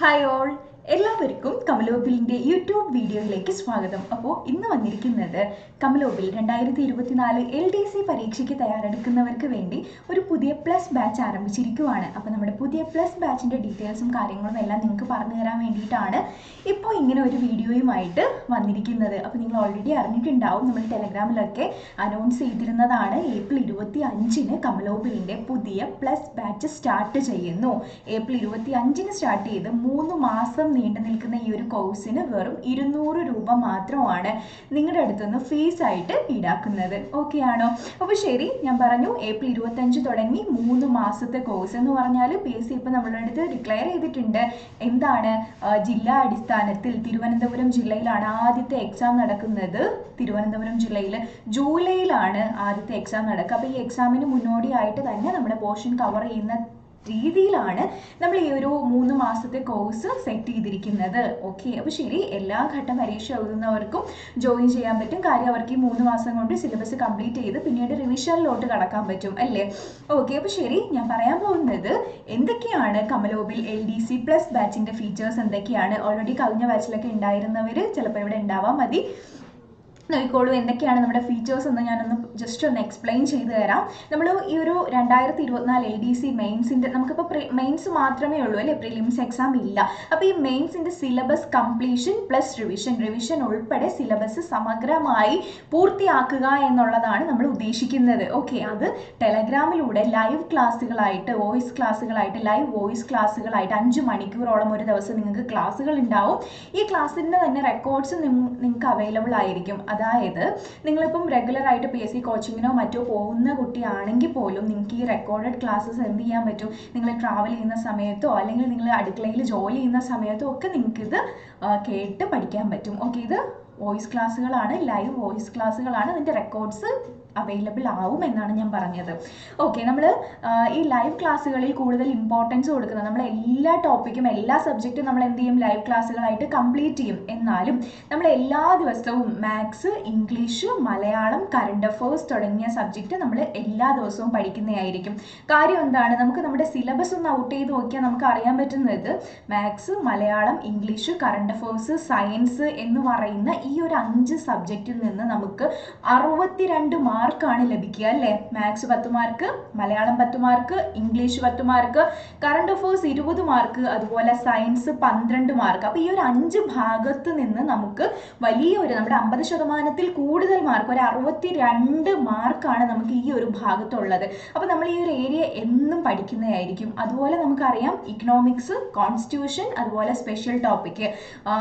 Hi all, എല്ലാവർക്കും കമലോബിലിന്റെ YouTube വീഡിയോയിലേക്ക് സ്വാഗതം. അപ്പോൾ ഇന്ന് വന്നിരിക്കുന്നത് കമലോബിൽ രണ്ടായിരത്തി ഇരുപത്തിനാല് എൽ ഡി സി പരീക്ഷയ്ക്ക് തയ്യാറെടുക്കുന്നവർക്ക് വേണ്ടി ഒരു പുതിയ പ്ലസ് ബാച്ച് ആരംഭിച്ചിരിക്കുവാണ്. അപ്പോൾ നമ്മുടെ പുതിയ പ്ലസ് ബാച്ചിന്റെ ഡീറ്റെയിൽസും കാര്യങ്ങളും എല്ലാം നിങ്ങൾക്ക് പറഞ്ഞു തരാൻ വേണ്ടിയിട്ടാണ് ഇപ്പോൾ ഇങ്ങനെ ഒരു വീഡിയോയുമായിട്ട് വന്നിരിക്കുന്നത്. അപ്പോൾ നിങ്ങൾ ഓൾറെഡി അറിഞ്ഞിട്ടുണ്ടാവും നമ്മൾ ടെലഗ്രാമിലൊക്കെ അനൗൺസ് ചെയ്തിരുന്നതാണ് ഏപ്രിൽ ഇരുപത്തി അഞ്ചിന് കമലോബിലിന്റെ പുതിയ പ്ലസ് ബാച്ച് സ്റ്റാർട്ട് ചെയ്യുന്നു. ഏപ്രിൽ ഇരുപത്തി അഞ്ചിന് സ്റ്റാർട്ട് ചെയ്ത് മൂന്ന് മാസം നീണ്ടു നിൽക്കുന്ന ഈ ഒരു കോഴ്സിന് വെറും ഇരുന്നൂറ് രൂപ മാത്രമാണ് നിങ്ങളുടെ അടുത്തുനിന്ന് ഫീസ് ആയിട്ട് ഈടാക്കുന്നത്. ഓക്കെ ആണോ? അപ്പോൾ ശരി ഞാൻ പറഞ്ഞു ഏപ്രിൽ ഇരുപത്തഞ്ച് തുടങ്ങി മൂന്ന് മാസത്തെ കോഴ്സ് എന്ന് പറഞ്ഞാൽ പി എസ് സി ഇപ്പൊ നമ്മളുടെ അടുത്ത് ഡിക്ലെയർ ചെയ്തിട്ടുണ്ട്. എന്താണ്? ജില്ലാ അടിസ്ഥാനത്തിൽ തിരുവനന്തപുരം ജില്ലയിലാണ് ആദ്യത്തെ എക്സാം നടക്കുന്നത്. തിരുവനന്തപുരം ജില്ലയിൽ ജൂലൈയിലാണ് ആദ്യത്തെ എക്സാം നടക്കുക. അപ്പോൾ ഈ എക്സാമിന് മുന്നോടിയായിട്ട് തന്നെ നമ്മുടെ പോർഷൻ കവർ ചെയ്യുന്ന രീതിയിലാണ് നമ്മൾ ഈ ഒരു മൂന്ന് മാസത്തെ കോഴ്സ് സെറ്റ് ചെയ്തിരിക്കുന്നത്. ഓക്കെ അപ്പോൾ ശരി എല്ലാ ഘട്ട പരീക്ഷ എഴുതുന്നവർക്കും ജോയിൻ ചെയ്യാൻ പറ്റും. കാര്യം അവർക്ക് ഈ മൂന്ന് മാസം കൊണ്ട് സിലബസ് കംപ്ലീറ്റ് ചെയ്ത് പിന്നീട് റിവിഷനിലോട്ട് കടക്കാൻ പറ്റും അല്ലേ? ഓക്കെ അപ്പോൾ ശരി ഞാൻ പറയാൻ പോകുന്നത് എന്തൊക്കെയാണ് കമലോബിൽ എൽ ഡി സി പ്ലസ് ബാച്ചിന്റെ ഫീച്ചേഴ്സ് എന്തൊക്കെയാണ്? ഓൾറെഡി കഴിഞ്ഞ ബാച്ചിലൊക്കെ ഉണ്ടായിരുന്നവർ ചിലപ്പോൾ ഇവിടെ ഉണ്ടാവാൻ മതി. നോക്കിക്കോളൂ എന്തൊക്കെയാണ് നമ്മുടെ ഫീച്ചേഴ്സ് എന്ന് ഞാനൊന്ന് ജസ്റ്റ് ഒന്ന് എക്സ്പ്ലെയിൻ ചെയ്തു തരാം. നമ്മൾ ഈ ഒരു രണ്ടായിരത്തി ഇരുപത്തിനാല് എൽ ഡി സി മെയിൻസിന്റെ നമുക്കിപ്പോൾ മെയിൻസ് മാത്രമേ ഉള്ളൂ അല്ലേ? പ്രിലിംസ് എക്സാം ഇല്ല. അപ്പോൾ ഈ മെയിൻസിന്റെ syllabus completion plus revision revision ഉൾപ്പെടെ സിലബസ് സമഗ്രമായി പൂർത്തിയാക്കുക എന്നുള്ളതാണ് നമ്മൾ ഉദ്ദേശിക്കുന്നത്. ഓക്കെ അത് ടെലഗ്രാമിലൂടെ ലൈവ് ക്ലാസ്സുകളായിട്ട് വോയിസ് ക്ലാസ്സുകളായിട്ട് ലൈവ് വോയിസ് ക്ലാസ്സുകളായിട്ട് അഞ്ച് മണിക്കൂറോളം ഒരു ദിവസം നിങ്ങൾക്ക് ക്ലാസ്സുകൾ ഉണ്ടാവും. ഈ ക്ലാസ്സിന്റെ തന്നെ റെക്കോർഡ്സ് നിങ്ങൾക്ക് അവൈലബിൾ ആയിരിക്കും. അതായത് നിങ്ങളിപ്പം റെഗുലർ ആയിട്ട് പി എസ് സി കോച്ചിങ്ങിനോ മറ്റോ പോകുന്ന കുട്ടിയാണെങ്കിൽ പോലും നിങ്ങൾക്ക് ഈ റെക്കോർഡഡ് ക്ലാസ്സസ് എന്ത് ചെയ്യാൻ പറ്റും? നിങ്ങൾ ട്രാവൽ ചെയ്യുന്ന സമയത്തോ അല്ലെങ്കിൽ നിങ്ങൾ അടുക്കളയിൽ ജോലി ചെയ്യുന്ന സമയത്തോ ഒക്കെ നിങ്ങൾക്കിത് കേട്ട് പഠിക്കാൻ പറ്റും. ഓക്കെ ഇത് വോയിസ് ക്ലാസ്സുകളാണ് ലൈവ് വോയിസ് ക്ലാസ്സുകളാണ് അതിന്റെ റെക്കോർഡ്സ് അവൈലബിൾ ആവും എന്നാണ് ഞാൻ പറഞ്ഞത്. ഓക്കെ നമ്മൾ ഈ ലൈവ് ക്ലാസ്സുകളിൽ കൂടുതൽ ഇമ്പോർട്ടൻസ് കൊടുക്കുന്നത് നമ്മൾ എല്ലാ ടോപ്പിക്കും എല്ലാ സബ്ജക്റ്റും നമ്മൾ എന്ത് ചെയ്യും? ലൈവ് ക്ലാസ്സുകളായിട്ട് കംപ്ലീറ്റ് ചെയ്യും. എന്നാലും നമ്മൾ എല്ലാ ദിവസവും maths English Malayalam current affairs തുടങ്ങിയ സബ്ജക്റ്റ് നമ്മൾ എല്ലാ ദിവസവും പഠിക്കുന്നതായിരിക്കും. കാര്യം എന്താണ്? നമുക്ക് നമ്മുടെ സിലബസ് ഒന്ന് ഔട്ട് ചെയ്ത് നോക്കിയാൽ നമുക്ക് അറിയാൻ പറ്റുന്നത് maths Malayalam English current affairs science എന്ന് പറയുന്ന ഈ ഒരു അഞ്ച് സബ്ജക്റ്റിൽ നിന്ന് നമുക്ക് അറുപത്തിരണ്ട് മാർക്കാണ് ലഭിക്കുക അല്ലേ? മാത്സ് പത്ത് മാർക്ക് മലയാളം പത്ത് മാർക്ക് ഇംഗ്ലീഷ് പത്ത് മാർക്ക് കറണ്ട് അഫേഴ്സ് ഇരുപത് മാർക്ക് അതുപോലെ സയൻസ് പന്ത്രണ്ട് മാർക്ക് അപ്പോൾ ഈ ഒരു അഞ്ച് ഭാഗത്ത് നിന്ന് നമുക്ക് വലിയ ഒരു നമ്മുടെ അമ്പത് ശതമാനത്തിൽ കൂടുതൽ മാർക്ക് ഒരു അറുപത്തി രണ്ട് മാർക്കാണ് നമുക്ക് ഈ ഒരു ഭാഗത്തുള്ളത്. അപ്പോൾ നമ്മൾ ഈ ഒരു ഏരിയ എന്നും പഠിക്കുന്നതായിരിക്കും. അതുപോലെ നമുക്കറിയാം ഇക്കണോമിക്സ് കോൺസ്റ്റിറ്റ്യൂഷൻ അതുപോലെ സ്പെഷ്യൽ ടോപ്പിക്ക്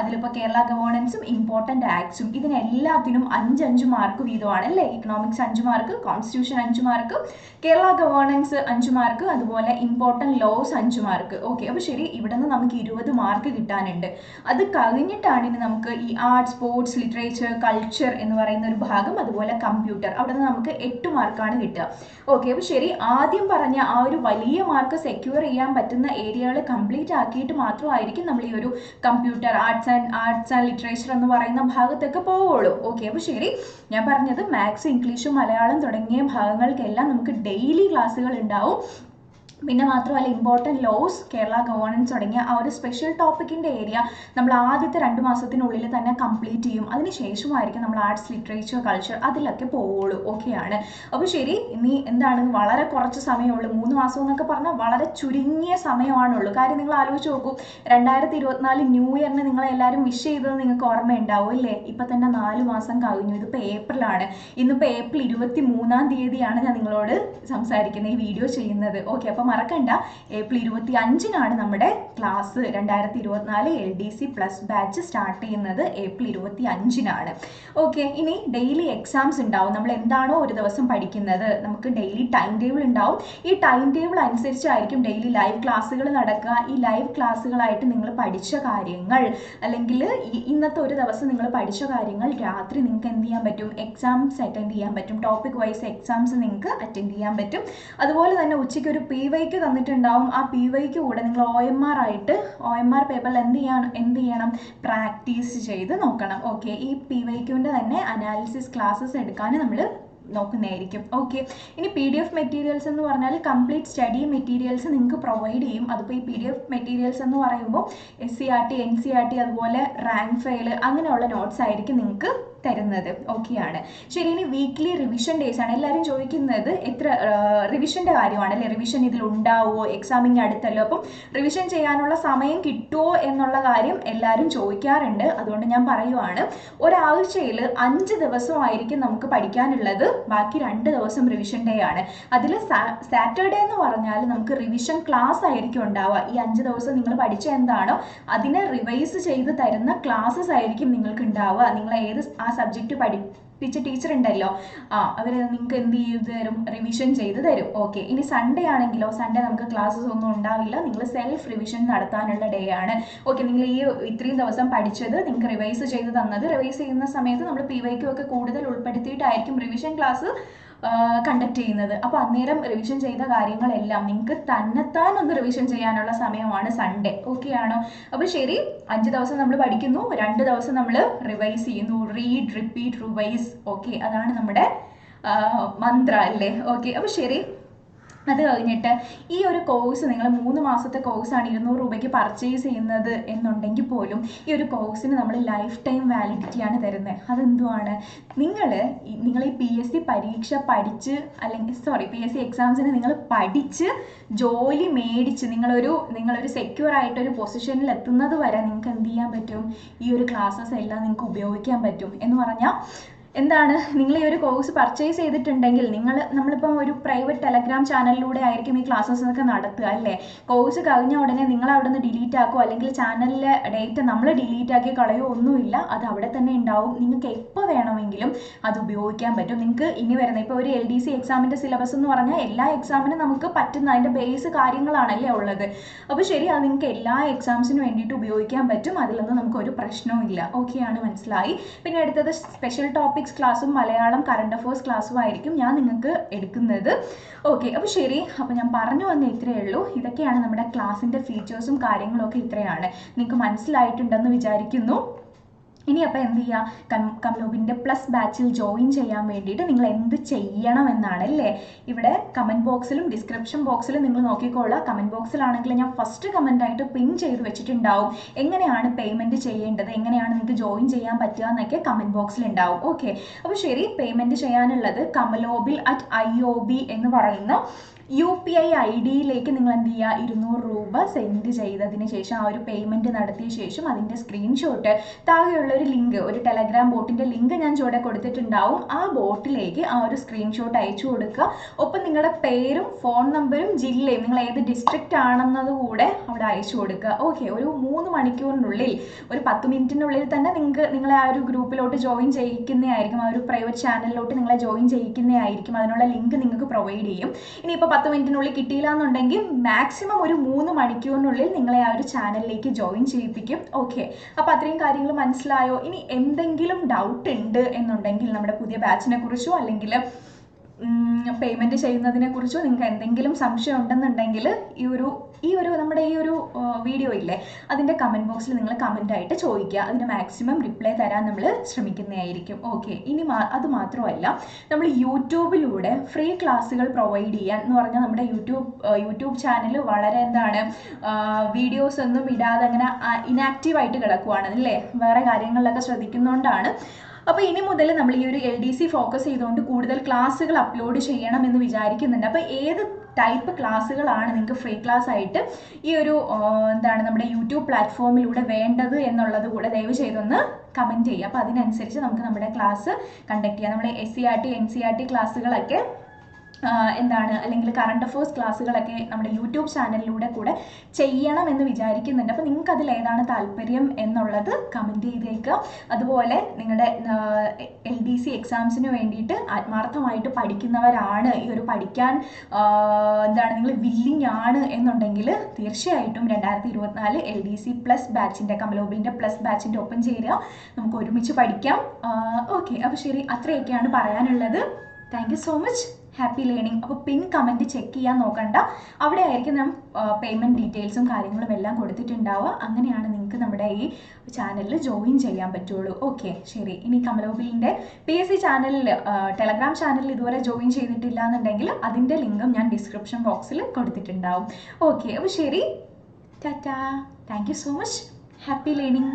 അതിലിപ്പോൾ കേരള ഗവേണൻസും ഇമ്പോർട്ടന്റ് ആക്ട്സും ഇതിനെല്ലാത്തിനും അഞ്ചഞ്ച് മാർക്ക് വീതമാണ് അല്ലേ? ഇക്കണോമിക്സ് അഞ്ച് മാർക്ക് കോൺസ്റ്റിറ്റ്യൂഷൻ അഞ്ച് മാർക്ക് കേരള ഗവേണൻസ് അഞ്ച് മാർക്ക് അതുപോലെ ഇമ്പോർട്ടന്റ് ലോസ് അഞ്ച് മാർക്ക്. ഓക്കെ അപ്പോൾ ശരി ഇവിടെ നിന്ന് നമുക്ക് ഇരുപത് മാർക്ക് കിട്ടാനുണ്ട്. അത് കഴിഞ്ഞിട്ടാണ് ഇനി നമുക്ക് ഈ ആർട്സ് സ്പോർട്സ് ലിറ്ററേച്ചർ കൾച്ചർ എന്ന് പറയുന്ന ഒരു ഭാഗം അതുപോലെ കമ്പ്യൂട്ടർ അവിടെ നിന്ന് നമുക്ക് എട്ട് മാർക്കാണ് കിട്ടുക. ഓക്കെ അപ്പോൾ ശരി ആദ്യം പറഞ്ഞ ആ ഒരു വലിയ മാർക്ക് സെക്യൂർ ചെയ്യാൻ പറ്റുന്ന ഏരിയകൾ കംപ്ലീറ്റ് ആക്കിയിട്ട് മാത്രമായിരിക്കും നമ്മൾ ഈ ഒരു computer arts and arts and literature എന്ന് പറയുന്ന ഭാഗത്തൊക്കെ പോവുള്ളൂ. ഓക്കെ അപ്പോൾ ശരി ഞാൻ പറഞ്ഞത് മാത്സ് ഇംഗ്ലീഷ് മലയാളം തുടങ്ങിയ ഭാഗങ്ങൾക്കെല്ലാം നമുക്ക് ഡെയിലി ക്ലാസ്സുകൾ ഉണ്ടാവും. പിന്നെ മാത്രമല്ല ഇമ്പോർട്ടന്റ് ലോസ് കേരള ഗവേണൻസ് തുടങ്ങിയ ആ ഒരു സ്പെഷ്യൽ ടോപ്പിക്കിന്റെ ഏരിയ നമ്മൾ ആദ്യത്തെ രണ്ട് മാസത്തിനുള്ളിൽ തന്നെ കംപ്ലീറ്റ് ചെയ്യും. അതിന് ശേഷമായിരിക്കും നമ്മൾ ആർട്സ് ലിറ്ററേച്ചർ കൾച്ചർ അതിലൊക്കെ പോവുള്ളൂ. ഓക്കെയാണ് അപ്പോൾ ശരി ഇനി എന്താണ്? വളരെ കുറച്ച് സമയമുള്ളൂ. മൂന്ന് മാസം എന്നൊക്കെ പറഞ്ഞാൽ വളരെ ചുരുങ്ങിയ സമയമാണുള്ളൂ. കാര്യം നിങ്ങൾ ആലോചിച്ച് നോക്കൂ. രണ്ടായിരത്തി ഇരുപത്തിനാല് ന്യൂ ഇയറിന് നിങ്ങളെ എല്ലാവരും വിഷ് ചെയ്തത് നിങ്ങൾക്ക് ഓർമ്മയുണ്ടാവും അല്ലേ? ഇപ്പം തന്നെ നാല് മാസം കഴിഞ്ഞു. ഇതിപ്പോൾ ഏപ്രിലാണ് ഇന്നിപ്പോൾ ഏപ്രിൽ ഇരുപത്തി മൂന്നാം തീയതിയാണ് ഞാൻ നിങ്ങളോട് സംസാരിക്കുന്നത് ഈ വീഡിയോ ചെയ്യുന്നത്. ഓക്കെ അപ്പോൾ മറക്കണ്ട. ഏപ്രിൽ ഇരുപത്തി അഞ്ചിനാണ് നമ്മുടെ ക്ലാസ് രണ്ടായിരത്തി ഇരുപത്തിനാല് L D C plus batch start ചെയ്യുന്നത്. ഏപ്രിൽ ഇരുപത്തി അഞ്ചിനാണ് ഓക്കെ ഇനി ഡെയിലി എക്സാംസ് ഉണ്ടാവും. നമ്മൾ എന്താണോ ഒരു ദിവസം പഠിക്കുന്നത്? നമുക്ക് ഡെയിലി ടൈം ടേബിൾ ഉണ്ടാവും. ഈ ടൈം ടേബിൾ അനുസരിച്ചായിരിക്കും ഡെയിലി ലൈവ് ക്ലാസ്സുകൾ നടക്കുക. ഈ ലൈവ് ക്ലാസ്സുകളായിട്ട് നിങ്ങൾ പഠിച്ച കാര്യങ്ങൾ അല്ലെങ്കിൽ ഇന്നത്തെ ഒരു ദിവസം നിങ്ങൾ പഠിച്ച കാര്യങ്ങൾ രാത്രി നിങ്ങൾക്ക് എന്ത് ചെയ്യാൻ പറ്റും? എക്സാംസ് അറ്റൻഡ് ചെയ്യാൻ പറ്റും. ടോപ്പിക് വൈസ് എക്സാംസ് നിങ്ങൾക്ക് അറ്റൻഡ് ചെയ്യാൻ പറ്റും. അതുപോലെ തന്നെ ഉച്ചയ്ക്ക് ഒരു പി വൈക്ക് തന്നിട്ടുണ്ടാവും. ആ പി വൈക്ക് കൂടെ നിങ്ങൾ ഒ എം ആർ ആയിട്ട് ഒ എം ആർ പേപ്പറിൽ എന്ത് ചെയ്യണം എന്ത് ചെയ്യണം? പ്രാക്ടീസ് ചെയ്ത് നോക്കണം. ഓക്കെ ഈ പി വൈക്കുവിന്റെ തന്നെ അനാലിസിസ് ക്ലാസ്സസ് എടുക്കാൻ നമ്മൾ നോക്കുന്നതായിരിക്കും. ഓക്കെ ഇനി പി ഡി എഫ് മെറ്റീരിയൽസ് എന്ന് പറഞ്ഞാൽ കംപ്ലീറ്റ് സ്റ്റഡി മെറ്റീരിയൽസ് നിങ്ങൾക്ക് പ്രൊവൈഡ് ചെയ്യും. അതിപ്പോൾ ഈ പി ഡി എഫ് മെറ്റീരിയൽസ് എന്ന് പറയുമ്പോൾ S C R T N C R T അതുപോലെ റാങ്ക് ഫയൽ അങ്ങനെയുള്ള നോട്ട്സ് ആയിരിക്കും നിങ്ങൾക്ക് തരുന്നത്. ഓക്കെയാണ്. ശരി ഇനി വീക്ക്ലി റിവിഷൻ ഡേയ്സ് ആണ്. എല്ലാവരും ചോദിക്കുന്നത് എത്ര റിവിഷന്റെ കാര്യമാണ് അല്ലേ? റിവിഷൻ ഇതിൽ ഉണ്ടാവുമോ എക്സാമിങ് അടുത്തല്ലോ? അപ്പം റിവിഷൻ ചെയ്യാനുള്ള സമയം കിട്ടുമോ എന്നുള്ള കാര്യം എല്ലാവരും ചോദിക്കാറുണ്ട്. അതുകൊണ്ട് ഞാൻ പറയുവാണ്. ഒരാഴ്ചയിൽ അഞ്ച് ദിവസമായിരിക്കും നമുക്ക് പഠിക്കാനുള്ളത്. ബാക്കി രണ്ട് ദിവസം റിവിഷൻ ഡേ ആണ്. അതിൽ സാറ്റർഡേ എന്ന് പറഞ്ഞാൽ നമുക്ക് റിവിഷൻ ക്ലാസ് ആയിരിക്കും ഉണ്ടാവുക. ഈ അഞ്ച് ദിവസം നിങ്ങൾ പഠിച്ച എന്താണോ അതിനെ റിവൈസ് ചെയ്ത് തരുന്ന ക്ലാസ്സസ് ആയിരിക്കും നിങ്ങൾക്ക് ഉണ്ടാവുക. നിങ്ങൾ ഏത് ആ സബ്ജക്റ്റ് പഠിപ്പിച്ച ടീച്ചർ ഉണ്ടല്ലോ. ആ അവർ നിങ്ങൾക്ക് എന്ത് ചെയ്ത് തരും? റിവിഷൻ ചെയ്ത് തരും. ഓക്കെ ഇനി സൺഡേ ആണെങ്കിലോ സൺഡേ നമുക്ക് ക്ലാസ്സസ് ഒന്നും ഉണ്ടാവില്ല. നിങ്ങൾ സെൽഫ് റിവിഷൻ നടത്താനുള്ള ഡേ ആണ്. ഓക്കെ നിങ്ങൾ ഈ ഇത്രയും ദിവസം പഠിച്ചത് നിങ്ങൾക്ക് റിവൈസ് ചെയ്ത് തന്നത്. റിവൈസ് ചെയ്യുന്ന സമയത്ത് നമ്മൾ പി വൈക്കും ഒക്കെ കൂടുതൽ ഉൾപ്പെടുത്തിയിട്ടായിരിക്കും റിവിഷൻ ക്ലാസ് കണ്ടക്ട് ചെയ്യുന്നത്. അപ്പോൾ അന്നേരം റിവിഷൻ ചെയ്ത കാര്യങ്ങളെല്ലാം നിങ്ങൾക്ക് തന്നെത്താൻ ഒന്ന് റിവിഷൻ ചെയ്യാനുള്ള സമയമാണ് സൺഡേ ഓക്കെ ആണോ? അപ്പോൾ ശരി അഞ്ച് ദിവസം നമ്മൾ പഠിക്കുന്നു രണ്ട് ദിവസം നമ്മൾ റിവൈസ് ചെയ്യുന്നു റീഡ് റിപ്പീറ്റ് റിവൈസ് ഓക്കെ അതാണ് നമ്മുടെ മന്ത്ര അല്ലേ? ഓക്കെ അപ്പോൾ ശരി അത് കഴിഞ്ഞിട്ട് ഈ ഒരു കോഴ്സ് നിങ്ങൾ മൂന്ന് മാസത്തെ കോഴ്സാണ് ഇരുന്നൂറ് രൂപയ്ക്ക് പർച്ചേസ് ചെയ്യുന്നത് എന്നുണ്ടെങ്കിൽ പോലും ഈ ഒരു കോഴ്സിന് നമ്മൾ ലൈഫ് ടൈം വാലിഡിറ്റിയാണ് തരുന്നത്. അതെന്തുവാണ്? നിങ്ങൾ നിങ്ങൾ ഈ പി എസ് സി പരീക്ഷ പഠിച്ച് അല്ലെങ്കിൽ സോറി പി എസ് സി എക്സാംസിന് നിങ്ങൾ പഠിച്ച് ജോലി മേടിച്ച് നിങ്ങളൊരു നിങ്ങളൊരു സെക്യൂർ ആയിട്ടൊരു പൊസിഷനിൽ എത്തുന്നത് വരെ നിങ്ങൾക്ക് എന്ത് ചെയ്യാൻ പറ്റും? ഈ ഒരു ക്ലാസ്സസ് എല്ലാം നിങ്ങൾക്ക് ഉപയോഗിക്കാൻ പറ്റും എന്ന് പറഞ്ഞാൽ എന്താണ്? നിങ്ങൾ ഈ ഒരു കോഴ്സ് പർച്ചേസ് ചെയ്തിട്ടുണ്ടെങ്കിൽ നിങ്ങൾ നമ്മളിപ്പോൾ ഒരു പ്രൈവറ്റ് ടെലഗ്രാം ചാനലിലൂടെ ആയിരിക്കും ഈ ക്ലാസ്സസ് ഒക്കെ നടത്തുക അല്ലേ? കോഴ്സ് കഴിഞ്ഞ ഉടനെ നിങ്ങൾ അവിടെ നിന്ന് ഡിലീറ്റ് ആക്കുമോ അല്ലെങ്കിൽ ചാനലിലെ ഡേറ്റ് നമ്മൾ ഡിലീറ്റ് ആക്കി കളയോ ഒന്നുമില്ല അത് അവിടെ തന്നെ ഉണ്ടാവും. നിങ്ങൾക്ക് എപ്പോൾ വേണമെങ്കിലും അത് ഉപയോഗിക്കാൻ പറ്റും. നിങ്ങൾക്ക് ഇനി വരുന്ന ഇപ്പോൾ ഒരു എൽ ഡി സി എക്സാമിന്റെ സിലബസ് എന്ന് പറഞ്ഞാൽ എല്ലാ എക്സാമിനും നമുക്ക് പറ്റുന്ന അതിന്റെ ബേസ് കാര്യങ്ങളാണല്ലേ ഉള്ളത്. അപ്പോൾ ശരി അത് നിങ്ങൾക്ക് എല്ലാ എക്സാംസിനും വേണ്ടിയിട്ട് ഉപയോഗിക്കാൻ പറ്റും. അതിലൊന്നും നമുക്ക് ഒരു പ്രശ്നവും ഇല്ല. ഓക്കെയാണ് മനസ്സിലായി. പിന്നെ അടുത്തത് സ്പെഷ്യൽ ടോപ്പിക് ഫിസിക്സ് ക്ലാസ്സും മലയാളം കറണ്ട് അഫേഴ്സ് ക്ലാസ്സും ആയിരിക്കും ഞാൻ നിങ്ങൾക്ക് എടുക്കുന്നത്. ഓക്കെ അപ്പോൾ ശരി അപ്പോൾ ഞാൻ പറഞ്ഞു വന്ന ഇത്രയേ ഉള്ളൂ. ഇതൊക്കെയാണ് നമ്മുടെ ക്ലാസ്സിന്റെ ഫീച്ചേഴ്സും കാര്യങ്ങളൊക്കെ ഇത്രയാണ്. നിങ്ങൾക്ക് മനസ്സിലായിട്ടുണ്ടെന്ന് വിചാരിക്കുന്നു. ഇനി അപ്പോൾ എന്ത് ചെയ്യുക കംലോബിന്റെ പ്ലസ് ബാച്ചിൽ ജോയിൻ ചെയ്യാൻ വേണ്ടിയിട്ട് നിങ്ങൾ എന്ത് ചെയ്യണം എന്നാണ് അല്ലേ ഇവിടെ കമന്റ് ബോക്സിലും ഡിസ്ക്രിപ്ഷൻ ബോക്സിലും നിങ്ങൾ നോക്കിക്കോളുക കമന്റ് ബോക്സിലാണെങ്കിൽ ഞാൻ ഫസ്റ്റ് കമന്റ് ആയിട്ട് പിൻ ചെയ്ത് വെച്ചിട്ടുണ്ടാവും. എങ്ങനെയാണ് പേയ്മെന്റ് ചെയ്യേണ്ടത്? എങ്ങനെയാണ് നിങ്ങൾക്ക് ജോയിൻ ചെയ്യാൻ പറ്റുക എന്നൊക്കെ കമന്റ് ബോക്സിൽ ഉണ്ടാവും. ഓക്കെ അപ്പോൾ ശരി പേയ്മെന്റ് ചെയ്യാനുള്ളത് കമലോബിൽ അറ്റ് ഐ ഒ ബി എന്ന് പറയുന്ന യു പി ഐ ഐ ഡിയിലേക്ക് നിങ്ങൾ എന്ത് ചെയ്യുക ഇരുന്നൂറ് രൂപ സെൻഡ് ചെയ്തതിന് ശേഷം ആ ഒരു പേയ്മെന്റ് നടത്തിയ ശേഷം അതിന്റെ സ്ക്രീൻഷോട്ട് താഴെയുള്ള ഒരു ലിങ്ക് ഒരു ടെലഗ്രാം ബോട്ടിന്റെ ലിങ്ക് ഞാൻ ചുവടെ കൊടുത്തിട്ടുണ്ടാവും. ആ ബോട്ടിലേക്ക് ആ ഒരു സ്ക്രീൻഷോട്ട് അയച്ചു കൊടുക്കുക. ഒപ്പം നിങ്ങളുടെ പേരും ഫോൺ നമ്പറും ജില്ലയും നിങ്ങൾ ഏത് ഡിസ്ട്രിക്റ്റ് ആണെന്നത് കൂടെ അവിടെ അയച്ചു കൊടുക്കുക. ഓക്കെ ഒരു മൂന്ന് മണിക്കൂറിനുള്ളിൽ ഒരു പത്ത് മിനിറ്റിനുള്ളിൽ തന്നെ നിങ്ങൾക്ക് നിങ്ങളെ ആ ഒരു ഗ്രൂപ്പിലോട്ട് ജോയിൻ ചെയ്യിക്കുന്നതായിരിക്കും. ആ ഒരു പ്രൈവറ്റ് ചാനലിലോട്ട് നിങ്ങളെ ജോയിൻ ചെയ്യിക്കുന്നതായിരിക്കും. അതിനുള്ള ലിങ്ക് നിങ്ങൾക്ക് പ്രൊവൈഡ് ചെയ്യും. ഇനിയിപ്പോൾ പത്ത് മിനിറ്റിനുള്ളിൽ കിട്ടിയില്ല എന്നുണ്ടെങ്കിൽ മാക്സിമം ഒരു മൂന്ന് മണിക്കൂറിനുള്ളിൽ നിങ്ങളെ ആ ഒരു ചാനലിലേക്ക് ജോയിൻ ചെയ്യിപ്പിക്കും. ഓക്കെ അപ്പോൾ അത്രയും കാര്യങ്ങൾ മനസ്സിലായോ? ഇനി എന്തെങ്കിലും ഡൗട്ട് ഉണ്ട് എന്നുണ്ടെങ്കിൽ നമ്മുടെ പുതിയ ബാച്ചിനെ കുറിച്ചോ അല്ലെങ്കിൽ പേയ്മെന്റ് ചെയ്യുന്നതിനെ കുറിച്ചോ നിങ്ങൾക്ക് എന്തെങ്കിലും സംശയം ഉണ്ടെന്നുണ്ടെങ്കിൽ ഈ ഒരു ഈ ഒരു നമ്മുടെ ഈ ഒരു വീഡിയോ ഇല്ലേ അതിന്റെ കമന്റ് ബോക്സിൽ നിങ്ങൾ കമന്റ് ആയിട്ട് ചോദിക്കുക. അതിന് മാക്സിമം റിപ്ലൈ തരാൻ നമ്മൾ ശ്രമിക്കുന്നതായിരിക്കും. ഓക്കെ ഇനി അത് മാത്രമല്ല നമ്മൾ യൂട്യൂബിലൂടെ ഫ്രീ ക്ലാസ്സുകൾ പ്രൊവൈഡ് ചെയ്യാൻ എന്ന് പറഞ്ഞാൽ നമ്മുടെ യൂട്യൂബ് യൂട്യൂബ് ചാനൽ വളരെ എന്താണ് വീഡിയോസ് ഒന്നും ഇടാതെ അങ്ങനെ ഇനാക്റ്റീവായിട്ട് കിടക്കുവാണ് അല്ലേ? വേറെ കാര്യങ്ങളിലൊക്കെ ശ്രദ്ധിക്കുന്നതുകൊണ്ടാണ് അപ്പോൾ ഇനി മുതൽ നമ്മൾ ഈ ഒരു എൽ ഡി സി ഫോക്കസ് ചെയ്തുകൊണ്ട് കൂടുതൽ ക്ലാസ്സുകൾ അപ്ലോഡ് ചെയ്യണം എന്ന് വിചാരിക്കുന്നുണ്ട്. അപ്പോൾ ഏത് ടൈപ്പ് ക്ലാസ്സുകളാണ് നിങ്ങൾക്ക് ഫ്രീ ക്ലാസ് ആയിട്ട് ഈ ഒരു എന്താണ് നമ്മുടെ യൂട്യൂബ് പ്ലാറ്റ്ഫോമിലൂടെ വേണ്ടത് എന്നുള്ളത് കൂടെ ദയവ് ചെയ്തൊന്ന് കമന്റ് ചെയ്യുക. അപ്പോൾ അതിനനുസരിച്ച് നമുക്ക് നമ്മുടെ ക്ലാസ് കണ്ടക്ട് ചെയ്യാം. നമ്മുടെ S C R T N C R T ക്ലാസ്സുകളൊക്കെ എന്താണ് അല്ലെങ്കിൽ കറണ്ട് അഫേഴ്സ് ക്ലാസ്സുകളൊക്കെ നമ്മുടെ യൂട്യൂബ് ചാനലിലൂടെ കൂടെ ചെയ്യണം എന്ന് വിചാരിക്കുന്നുണ്ട്. അപ്പോൾ നിങ്ങൾക്ക് അതിൽ ഏതാണ് താല്പര്യം എന്നുള്ളത് കമന്റ് ചെയ്തേക്കുക. അതുപോലെ നിങ്ങളുടെ എൽ ഡി സി എക്സാംസിന് വേണ്ടിയിട്ട് ആത്മാർത്ഥമായിട്ട് പഠിക്കുന്നവരാണ്. ഈ ഒരു പഠിക്കാൻ എന്താണ് നിങ്ങൾ വില്ലിങ് ആണ് എന്നുണ്ടെങ്കിൽ തീർച്ചയായിട്ടും രണ്ടായിരത്തി ഇരുപത്തിനാല് എൽ ഡി സി പ്ലസ് ബാച്ചിന്റെ കമലോബിന്റെ പ്ലസ് ബാച്ചിന്റെ ഒപ്പം ചേരുക. നമുക്ക് ഒരുമിച്ച് പഠിക്കാം. ഓക്കെ അപ്പോൾ ശരി അത്രയൊക്കെയാണ് പറയാനുള്ളത്. Thank you so much happy learning അപ്പോൾ പിൻ കമന്റ് ചെക്ക് ചെയ്യാൻ നോക്കണ്ട. അവിടെ ആയിരിക്കും ഞാൻ പേയ്മെന്റ് ഡീറ്റെയിൽസും കാര്യങ്ങളും എല്ലാം കൊടുത്തിട്ടുണ്ടാവുക. അങ്ങനെയാണ് നിങ്ങൾക്ക് നമ്മുടെ ഈ ചാനലിൽ ജോയിൻ ചെയ്യാൻ പറ്റുള്ളൂ. ഓക്കെ ശരി. ഇനി കമലോബിലിന്റെ പി എസ് സി ചാനലിൽ ടെലഗ്രാം ചാനലിൽ ഇതുവരെ ജോയിൻ ചെയ്തിട്ടില്ല എന്നുണ്ടെങ്കിൽ അതിന്റെ ലിങ്കും ഞാൻ ഡിസ്ക്രിപ്ഷൻ ബോക്സിൽ കൊടുത്തിട്ടുണ്ടാവും. ഓക്കെ അപ്പോൾ ശരി. Tata. Thank you so much happy learning